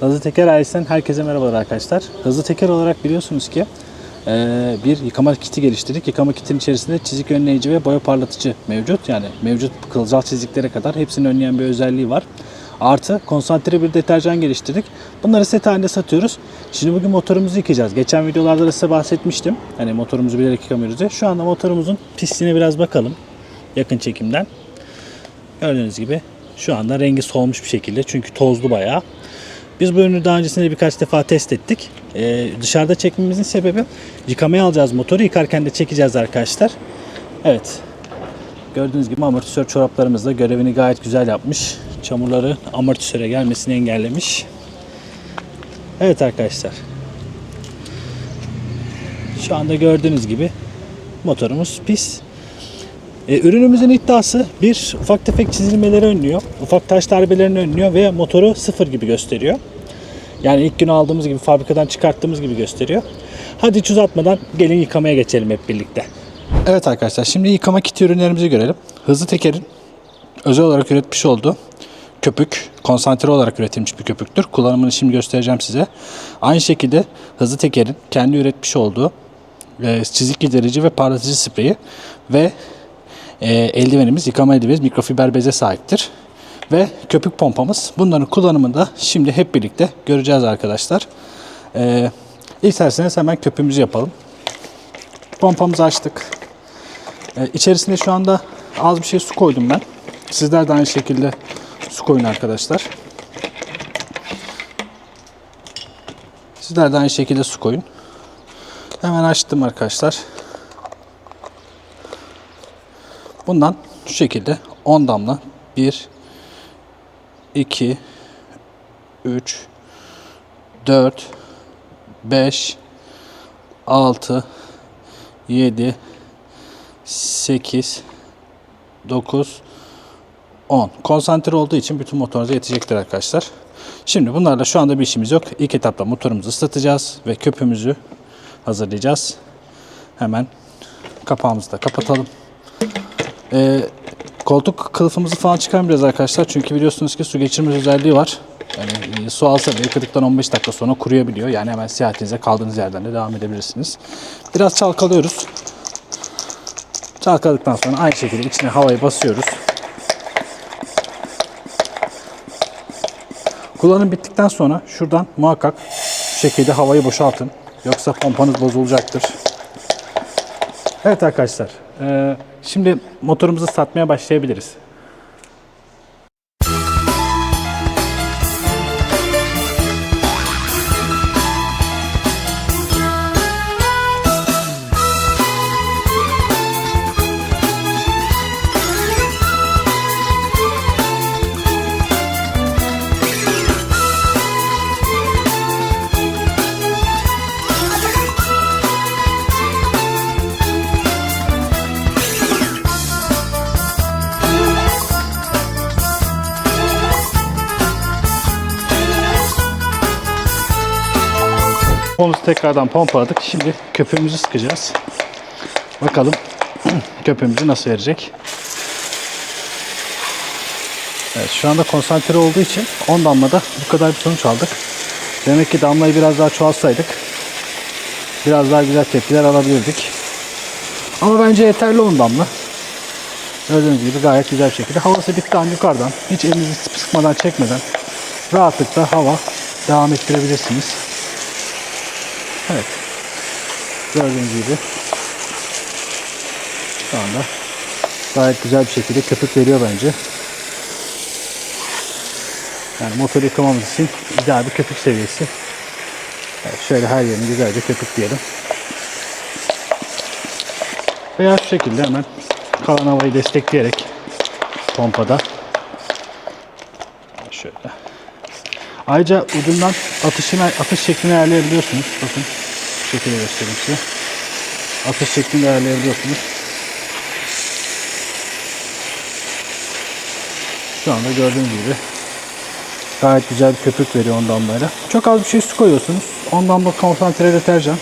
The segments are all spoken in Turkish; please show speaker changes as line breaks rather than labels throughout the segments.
Hızlı Teker ailesinden herkese merhabalar arkadaşlar. Hızlı Teker olarak biliyorsunuz ki eee, bir yıkama kiti geliştirdik. Yıkama kitinin içerisinde çizik önleyici ve boya parlatıcı mevcut. Yani mevcut kılcal çiziklere kadar hepsini önleyen bir özelliği var. Artı konsantre bir deterjan geliştirdik. Bunları set halinde satıyoruz. Şimdi bugün motorumuzu yıkayacağız. Geçen videolarda da size bahsetmiştim. Hani motorumuzu bilerek yıkamıyoruz diye. Şu anda motorumuzun pisliğine biraz bakalım. Yakın çekimden. Gördüğünüz gibi şu anda rengi solmuş bir şekilde çünkü tozlu bayağı. Biz bu ürünü daha öncesinde birkaç defa test ettik. Ee, dışarıda çekmemizin sebebi yıkamaya alacağız motoru. Yıkarken de çekeceğiz arkadaşlar. Evet. Gördüğünüz gibi amortisör çoraplarımız da görevini gayet güzel yapmış. Çamurları amortisöre gelmesini engellemiş. Evet arkadaşlar. Şu anda gördüğünüz gibi motorumuz pis. E, ürünümüzün iddiası bir ufak tefek çizilmeleri önlüyor. Ufak taş darbelerini önlüyor ve motoru sıfır gibi gösteriyor. Yani ilk gün aldığımız gibi fabrikadan çıkarttığımız gibi gösteriyor. Hadi hiç uzatmadan gelin yıkamaya geçelim hep birlikte. Evet arkadaşlar şimdi yıkama kiti ürünlerimizi görelim. Hızlı Teker'in özel olarak üretmiş olduğu köpük konsantre olarak üretilmiş bir köpüktür. Kullanımını şimdi göstereceğim size. Aynı şekilde Hızlı Teker'in kendi üretmiş olduğu e, çizik giderici ve parlatıcı spreyi ve e, eldivenimiz, yıkama eldivenimiz mikrofiber beze sahiptir. Ve köpük pompamız. Bunların kullanımını da şimdi hep birlikte göreceğiz arkadaşlar. E, isterseniz hemen köpüğümüzü yapalım. Pompamızı açtık. E, içerisinde şu anda az bir şey su koydum ben. Sizler de aynı şekilde su koyun arkadaşlar. Sizler de aynı şekilde su koyun. Hemen açtım arkadaşlar. Bundan şu şekilde 10 damla 1 2 3 4 5 6 7 8 9 10. Konsantre olduğu için bütün motorunuza yetecektir arkadaşlar. Şimdi bunlarla şu anda bir işimiz yok. İlk etapta motorumuzu ıslatacağız ve köpüğümüzü hazırlayacağız. Hemen kapağımızı da kapatalım. Ee, koltuk kılıfımızı falan çıkarmayacağız arkadaşlar. Çünkü biliyorsunuz ki su geçirmez özelliği var. Yani e, su alsa bile yıkadıktan 15 dakika sonra kuruyabiliyor. Yani hemen seyahatinize kaldığınız yerden de devam edebilirsiniz. Biraz çalkalıyoruz. Çalkaladıktan sonra aynı şekilde içine havayı basıyoruz. Kullanım bittikten sonra şuradan muhakkak şekilde havayı boşaltın. Yoksa pompanız bozulacaktır. Evet arkadaşlar. şimdi motorumuzu satmaya başlayabiliriz. Pompamızı tekrardan pompaladık. Şimdi köpüğümüzü sıkacağız. Bakalım köpüğümüzü nasıl verecek. Evet, şu anda konsantre olduğu için 10 damlada bu kadar bir sonuç aldık. Demek ki damlayı biraz daha çoğaltsaydık biraz daha güzel tepkiler alabilirdik. Ama bence yeterli 10 damla. Gördüğünüz gibi gayet güzel bir şekilde. Havası bitti an yukarıdan. Hiç elinizi sıkmadan çekmeden rahatlıkla hava devam ettirebilirsiniz. Evet. Gördüğünüz gibi şu anda gayet güzel bir şekilde köpük veriyor bence. Yani motor yıkamamız için ideal bir köpük seviyesi. Evet, şöyle her yerini güzelce köpükleyelim. Veya şu şekilde hemen kalan havayı destekleyerek pompada şöyle Ayrıca ucundan atışını, atış şeklini ayarlayabiliyorsunuz. Bakın şekilde göstereyim size. Atış şeklini ayarlayabiliyorsunuz. Şu anda gördüğünüz gibi gayet güzel bir köpük veriyor 10 damlayla. Çok az bir şey su koyuyorsunuz. 10 damla konsantre deterjan.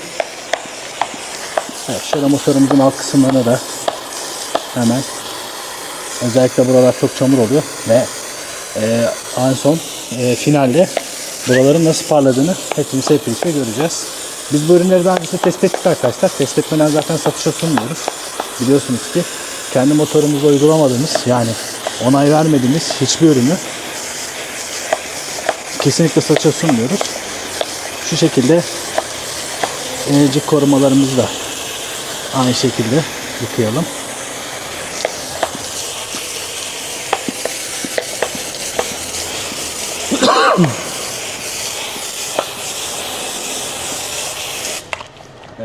Evet, şöyle motorumuzun alt kısımlarına da hemen özellikle buralar çok çamur oluyor ve e, en son e, finalde buraların nasıl parladığını hepimiz hep göreceğiz. Biz bu ürünleri daha önce test ettik arkadaşlar. Test etmeden zaten satışa sunmuyoruz. Biliyorsunuz ki kendi motorumuzla uygulamadığımız yani onay vermediğimiz hiçbir ürünü kesinlikle satışa sunmuyoruz. Şu şekilde enerji korumalarımızı da aynı şekilde yıkayalım.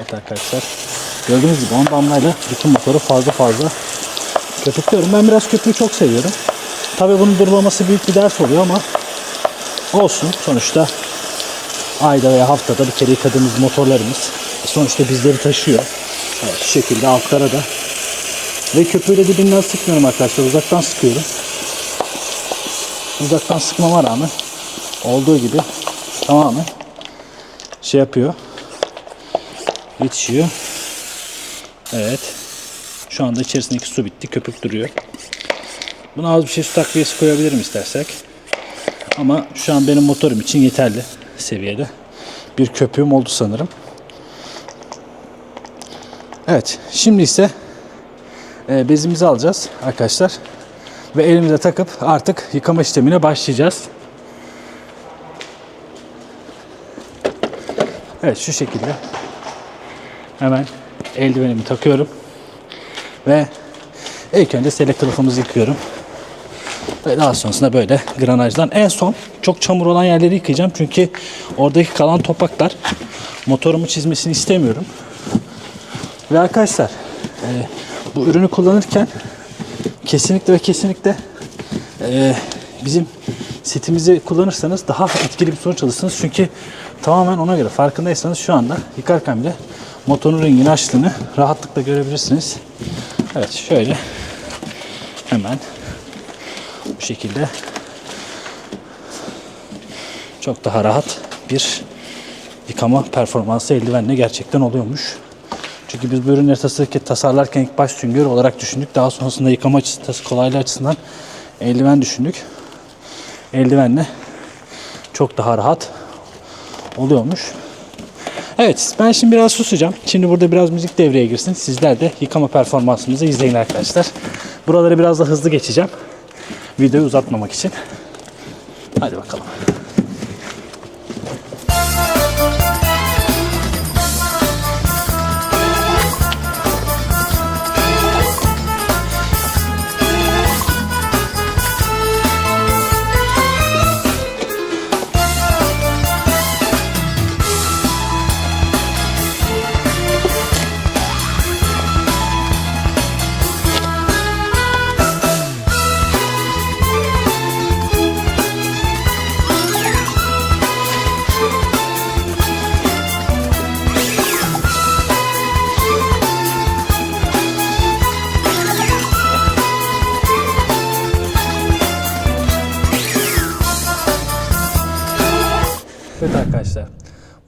Evet arkadaşlar. Gördüğünüz gibi 10 damlayla bütün motoru fazla fazla köpüklüyorum. Ben biraz köpüğü çok seviyorum. Tabi bunun durulaması büyük bir ders oluyor ama olsun. Sonuçta ayda veya haftada bir kere yıkadığımız motorlarımız sonuçta bizleri taşıyor. Evet, şu şekilde altlara da ve köpüğü de dibinden sıkmıyorum arkadaşlar. Uzaktan sıkıyorum. Uzaktan sıkmama rağmen olduğu gibi tamamen şey yapıyor. Yetişiyor. Evet. Şu anda içerisindeki su bitti. Köpük duruyor. Buna az bir şey su takviyesi koyabilirim istersek. Ama şu an benim motorum için yeterli seviyede. Bir köpüğüm oldu sanırım. Evet. Şimdi ise e, bezimizi alacağız arkadaşlar. Ve elimize takıp artık yıkama işlemine başlayacağız. Evet şu şekilde hemen eldivenimi takıyorum ve ilk önce selek kılıfımızı yıkıyorum. Ve daha sonrasında böyle granajdan en son çok çamur olan yerleri yıkayacağım. Çünkü oradaki kalan topaklar motorumu çizmesini istemiyorum. Ve arkadaşlar e, bu ürünü kullanırken kesinlikle ve kesinlikle e, bizim setimizi kullanırsanız daha etkili bir sonuç alırsınız. Çünkü tamamen ona göre farkındaysanız şu anda yıkarken bile motorun rengini açtığını rahatlıkla görebilirsiniz. Evet şöyle hemen bu şekilde çok daha rahat bir yıkama performansı eldivenle gerçekten oluyormuş. Çünkü biz bu ürünleri tasarlarken, ilk baş süngör olarak düşündük. Daha sonrasında yıkama açısından, kolaylığı açısından eldiven düşündük. Eldivenle çok daha rahat oluyormuş. Evet ben şimdi biraz susacağım. Şimdi burada biraz müzik devreye girsin. Sizler de yıkama performansımızı izleyin arkadaşlar. Buraları biraz da hızlı geçeceğim. Videoyu uzatmamak için. Hadi bakalım.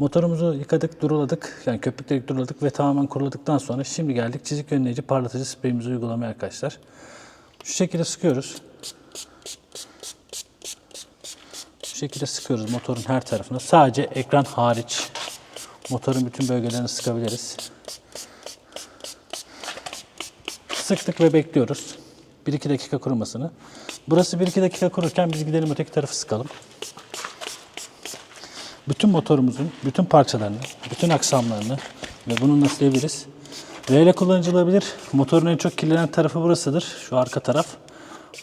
Motorumuzu yıkadık, duruladık. Yani köpükledik, duruladık ve tamamen kuruladıktan sonra şimdi geldik çizik önleyici parlatıcı spreyimizi uygulamaya arkadaşlar. Şu şekilde sıkıyoruz. Şu şekilde sıkıyoruz motorun her tarafına. Sadece ekran hariç motorun bütün bölgelerini sıkabiliriz. Sıktık ve bekliyoruz. 1-2 dakika kurumasını. Burası 1-2 dakika kururken biz gidelim öteki tarafı sıkalım bütün motorumuzun bütün parçalarını, bütün aksamlarını ve bununla silebiliriz. V ile kullanılabilir. Motorun en çok kirlenen tarafı burasıdır. Şu arka taraf.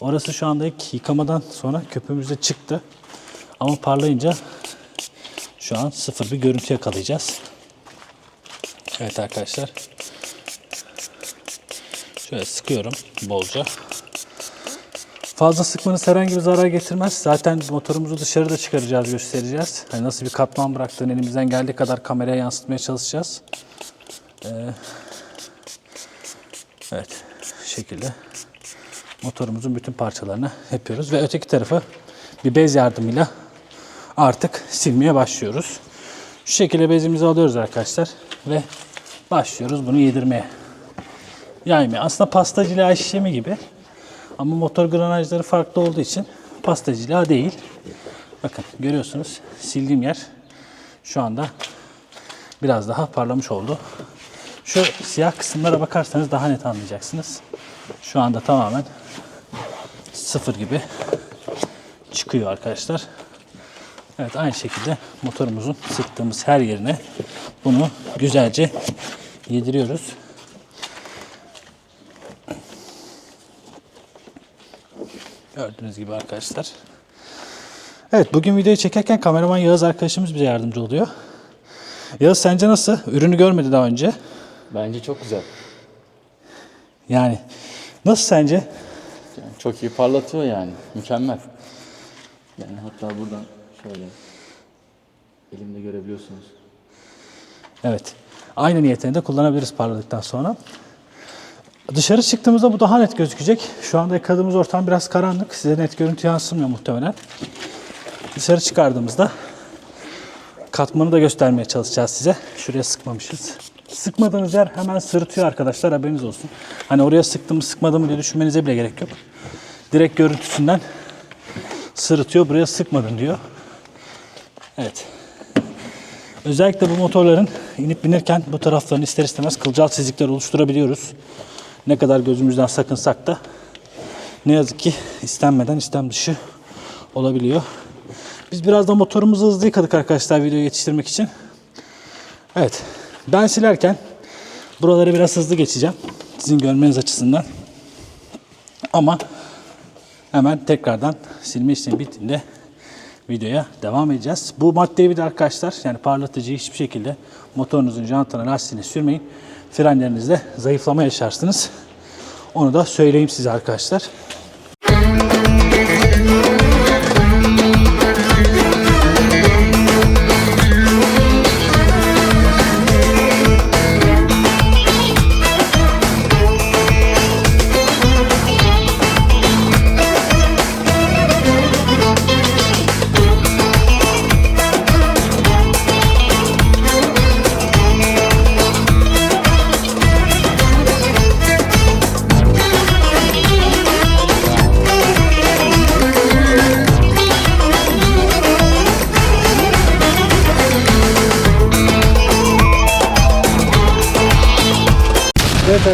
Orası şu anda ilk yıkamadan sonra köpüğümüzde çıktı. Ama parlayınca şu an sıfır bir görüntü yakalayacağız. Evet arkadaşlar. Şöyle sıkıyorum bolca. Fazla sıkmanız herhangi bir zarar getirmez. Zaten motorumuzu dışarıda çıkaracağız, göstereceğiz. Hani nasıl bir katman bıraktığını elimizden geldiği kadar kameraya yansıtmaya çalışacağız. Ee, evet, şekilde motorumuzun bütün parçalarını yapıyoruz ve öteki tarafı bir bez yardımıyla artık silmeye başlıyoruz. Şu şekilde bezimizi alıyoruz arkadaşlar ve başlıyoruz bunu yedirmeye. Yaymaya. Aslında pasta cila işlemi gibi ama motor granajları farklı olduğu için pasta cila değil. Bakın görüyorsunuz sildiğim yer şu anda biraz daha parlamış oldu. Şu siyah kısımlara bakarsanız daha net anlayacaksınız. Şu anda tamamen sıfır gibi çıkıyor arkadaşlar. Evet aynı şekilde motorumuzun sıktığımız her yerine bunu güzelce yediriyoruz. Gördüğünüz gibi arkadaşlar. Evet bugün videoyu çekerken kameraman Yağız arkadaşımız bize yardımcı oluyor. Yağız sence nasıl? Ürünü görmedi daha önce.
Bence çok güzel.
Yani nasıl sence?
Yani çok iyi parlatıyor yani. Mükemmel. Yani hatta buradan şöyle elimde görebiliyorsunuz.
Evet. Aynı niyetini de kullanabiliriz parladıktan sonra. Dışarı çıktığımızda bu daha net gözükecek. Şu anda yakaladığımız ortam biraz karanlık. Size net görüntü yansımıyor muhtemelen. Dışarı çıkardığımızda katmanı da göstermeye çalışacağız size. Şuraya sıkmamışız. Sıkmadığınız yer hemen sırıtıyor arkadaşlar haberiniz olsun. Hani oraya sıktım mı sıkmadım diye düşünmenize bile gerek yok. Direkt görüntüsünden sırıtıyor. Buraya sıkmadın diyor. Evet. Özellikle bu motorların inip binirken bu taraflarını ister istemez kılcal çizikler oluşturabiliyoruz. Ne kadar gözümüzden sakınsak da ne yazık ki istenmeden istem dışı olabiliyor. Biz biraz da motorumuzu hızlı yıkadık arkadaşlar videoyu yetiştirmek için. Evet. Ben silerken buraları biraz hızlı geçeceğim. Sizin görmeniz açısından. Ama hemen tekrardan silme işlemi bittiğinde videoya devam edeceğiz. Bu maddeyi bir de arkadaşlar yani parlatıcıyı hiçbir şekilde motorunuzun jantına lastiğine sürmeyin. Frenlerinizde zayıflama yaşarsınız. Onu da söyleyeyim size arkadaşlar.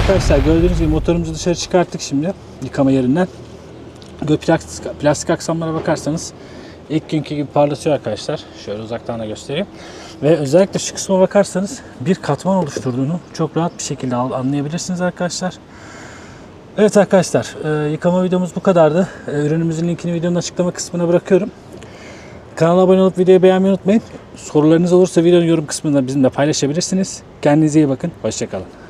Arkadaşlar gördüğünüz gibi motorumuzu dışarı çıkarttık şimdi yıkama yerinden. Plastik, plastik aksamlara bakarsanız ilk günkü gibi parlatıyor arkadaşlar. Şöyle uzaktan da göstereyim. Ve özellikle şu kısma bakarsanız bir katman oluşturduğunu çok rahat bir şekilde anlayabilirsiniz arkadaşlar. Evet arkadaşlar e, yıkama videomuz bu kadardı. E, ürünümüzün linkini videonun açıklama kısmına bırakıyorum. Kanala abone olup videoyu beğenmeyi unutmayın. Sorularınız olursa videonun yorum kısmında bizimle paylaşabilirsiniz. Kendinize iyi bakın. Hoşçakalın.